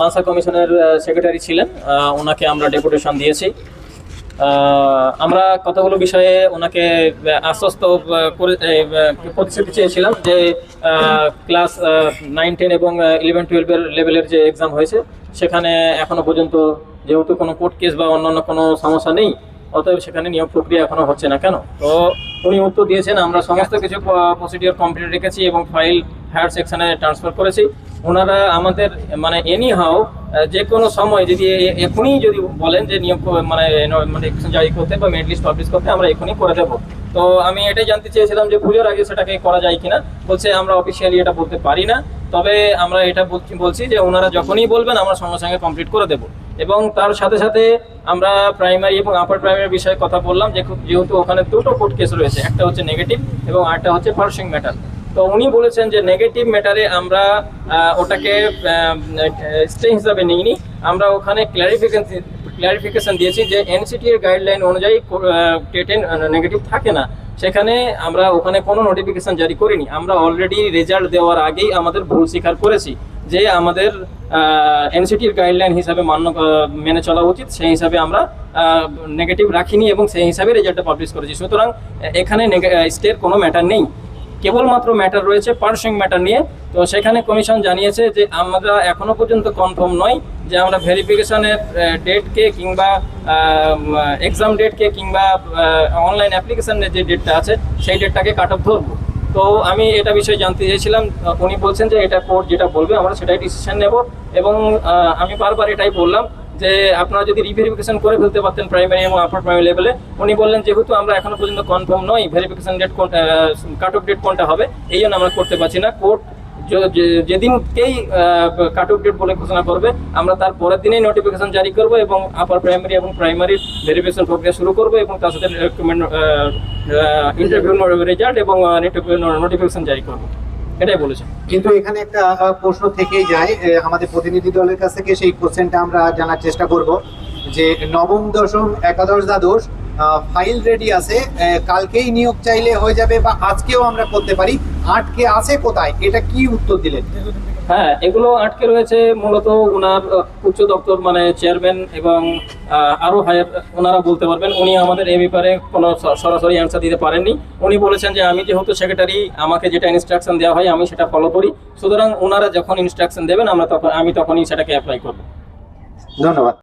মানসা কমিশনের সেক্রেটারি ছিলেন ওনাকে আমরা ডেপুটেশন দিয়েছি। আমরা কতগুলো বিষয়ে ওনাকে আশ্বস্ত প্রতিশ্রুতি চেয়েছিলাম যে ক্লাস নাইন টেন এবং ইলেভেন টুয়েলভের লেভেলের যে এক্সাম হয়েছে, সেখানে এখনও পর্যন্ত যেহেতু কোনো কোর্ট কেস বা অন্যান্য কোনো সমস্যা নেই, অতএব সেখানে নিয়োগ প্রক্রিয়া এখনও হচ্ছে না। কেন? তো উনি উত্তর দিয়েছেন, আমরা সমস্ত কিছু প্রসিডিওর কমপ্লিট রেখেছি এবং ফাইল হায়ার সেকশনে ট্রান্সফার করেছি। ওনারা আমাদের মানে এনি হাও যে কোনো সময় যদি এখনই যদি বলেন যে নিয়োগ মানে নোটিফিকেশন জারি করতে বা মেরিট লিস্ট পাবলিশ করতে আমরা এখনই করে দেবো। তো আমি এটাই জানতে চেয়েছিলাম যে পুজোর আগে সেটাকে করা যায় কিনা। বলছে আমরা অফিসিয়ালি এটা বলতে পারি না। তবে আমরা এটা বলছি যে ওনারা যখনই বলবেন আমরা সঙ্গে সঙ্গে কমপ্লিট করে দেবো। এবং তার সাথে সাথে আমরা প্রাইমারি এবং আপার প্রাইমারি বিষয়ে কথা বললাম যেহেতু ওখানে দুটো কোর্ট কেস রয়েছে, একটা হচ্ছে নেগেটিভ এবং আরেকটা হচ্ছে পার্সিং ম্যাটার তো উনি বলেছেন যে নেগেটিভ ম্যাটারে আমরা ওটাকে স্টে হিসাবে নিইনি। আমরা ওখানে ক্ল্যারিফিকেশন ক্ল্যারিফিকেশন দিয়েছি যে এনসিটি এর গাইডলাইন অনুযায়ী টেটেন নেগেটিভ থাকে না। সেখানে আমরা ওখানে কোনো নোটিফিকেশন জারি করিনি। আমরা অলরেডি রেজাল্ট দেওয়ার আগেই আমাদের ভুল স্বীকার করেছি যে আমাদের এনসিটির গাইডলাইন হিসাবে মান্য মেনে চলা উচিত। সেই হিসাবে আমরা নেগেটিভ রাখিনি এবং সেই হিসাবে রেজাল্টটা পাবলিশ করেছি। সুতরাং এখানে স্টের কোনো ম্যাটার নেই। কেবলমাত্র ম্যাটার রয়েছে পার্সিং ম্যাটার নিয়ে। তো সেখানে কমিশন জানিয়েছে যে আমরা এখনও পর্যন্ত কনফার্ম নয় যে আমরা ভেরিফিকেশনের ডেটকে কিংবা এক্সাম ডেটকে কিংবা অনলাইন অ্যাপ্লিকেশনের যে ডেটটা আছে সেই ডেটটাকে কাট অফ ধরবো। তো আমি এটা বিষয়ে জানতে চাইছিলাম আহ, উনি বলছেন যে এটা কোর্ট যেটা বলবে আমরা সেটাই ডিসিশন নেব এবং আমি বারবার এটাই বললাম যে আপনারা যদি রিভেরিফিকেশন করে ফেলতে পারতেন প্রাইমারি এবং আপার প্রাইমারি লেভেলে উনি বললেন যেহেতু আমরা এখনও পর্যন্ত কনফার্ম নই ভেরিফিকেশন ডেট কোন কাট অফ ডেট কোনটা হবে, এই জন্য আমরা করতে পারছি না। কোর্ট যেদিনকেই কাট অফ ডেট বলে ঘোষণা করবে, আমরা তার পরের দিনেই নোটিফিকেশন জারি করব এবং আপার প্রাইমারি এবং প্রাইমারি ভেরিফিকেশন প্রক্রিয়া শুরু করব এবং তার সাথে ইন্টারভিউ রেজাল্ট এবং নোটিফিকেশন জারি করব। এটাই বলেছেন। কিন্তু এখানে একটা প্রশ্ন থেকেই যায় আমাদের প্রতিনিধি দলের কাছ থেকে সেই কোশ্চেনটা আমরা জানার চেষ্টা করব, যে নবম দশম একাদশ দ্বাদশ ফাইল রেডি আছে। কালকেই নিয়োগ চাইলে হয়ে যাবে বা আজকেও আমরা করতে পারি। আটকে আছে কোথায়? এটা কি উত্তর দিলেন? হ্যাঁ এগুলো আটকে রয়েছে মূলত ওনার উচ্চ দপ্তর মানে চেয়ারম্যান এবং আহ, আরও হায়ার ওনারা বলতে পারবেন উনি আমাদের এ ব্যাপারে কোনো সরাসরি অ্যান্সার দিতে পারেননি। উনি বলেছেন যে আমি যেহেতু সেক্রেটারি আমাকে যেটা ইনস্ট্রাকশন দেওয়া হয় আমি সেটা ফলো করি। সুতরাং ওনারা যখন ইনস্ট্রাকশন দেবেন আমরা তখন আমি তখনই সেটাকে অ্যাপ্লাই করব। ধন্যবাদ।